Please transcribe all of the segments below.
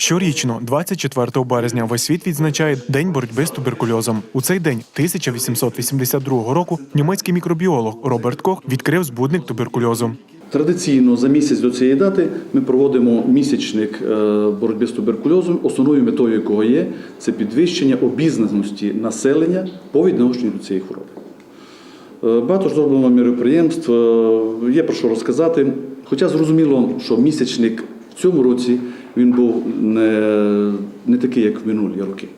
Щорічно, 24 березня, весь світ відзначає День боротьби з туберкульозом. У цей день 1882 року німецький мікробіолог Роберт Кох відкрив збудник туберкульозу. Традиційно за місяць до цієї дати ми проводимо місячник е, боротьби з туберкульозом, основною метою якого є це підвищення обізнаності населення по відношенню до цієї хвороби. Е, Багато зроблено міроприємств, е, є про що розказати. Хоча зрозуміло, що місячник в цьому році він був не, не такий, як в минулі роки.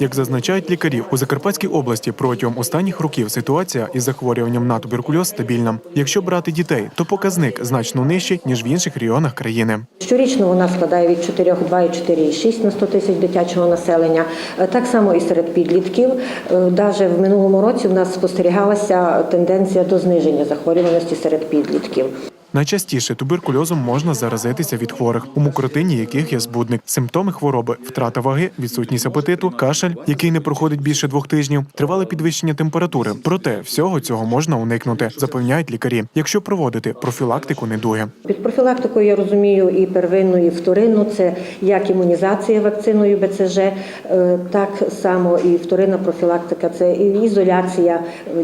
Як зазначають лікарі, у Закарпатській області протягом останніх років ситуація із захворюванням на туберкульоз стабільна. Якщо брати дітей, то показник значно нижчий ніж в інших регіонах країни. Щорічно вона складає від 4,2 і 4,6 на 100 тисяч дитячого населення. Е, Так само і серед підлітків. Навіть в минулому році в нас спостерігалася тенденція до зниження захворюваності серед підлітків. Найчастіше туберкульозом можна заразитися від хворих, у мукротині яких є збудник. Симптоми хвороби втрата ваги, відсутність апетиту, кашель, який не проходить більше двох тижнів, тривале підвищення температури. Проте всього цього можна уникнути, запевняють лікарі, якщо проводити профілактику недуги. Під профілактикою я розумію і первинну, і вторинну. Це як імунізація вакциною БЦЖ, е, так само і вторинна профілактика це і ізоляція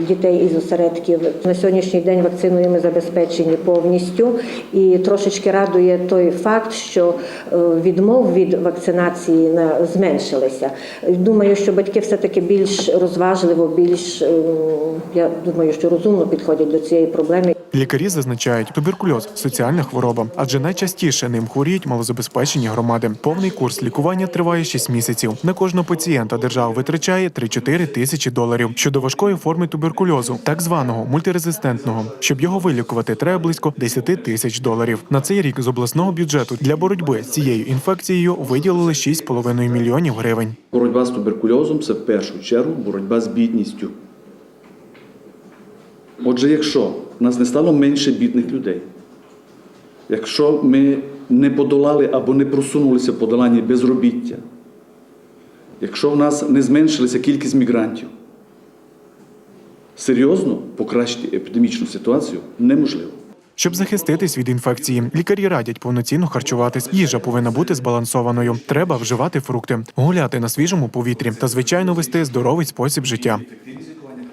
дітей із осередків. На сьогоднішній день вакциною ми забезпечені повністю. І трошечки радує той факт, що е, відмов від вакцинації зменшилися. Думаю, що батьки все-таки більш розважливо, більш е, я думаю, що розумно підходять до цієї проблеми. Лікарі зазначають, туберкульоз соціальна хвороба, адже найчастіше ним хворіють малозабезпечені громади. Повний курс лікування триває 6 місяців. На кожного пацієнта держава витрачає 3-4 тисячі доларів. Щодо важкої форми туберкульозу, так званого мультирезистентного, щоб його вилікувати, треба близько 10 тисяч доларів. На цей рік з обласного бюджету для боротьби з цією інфекцією виділили 6,5 мільйонів гривень. Боротьба з туберкульозом це в першу чергу боротьба з бідністю. Отже, якщо нас не стало менше бідних людей, якщо ми не подолали або не просунулися в подоланні безробіття, якщо в нас не зменшилася кількість мігрантів, серйозно покращити епідемічну ситуацію неможливо. Щоб захиститись від інфекції, лікарі радять повноцінно харчуватись. Їжа повинна бути збалансованою. Треба вживати фрукти, гуляти на свіжому повітрі та звичайно вести здоровий спосіб життя.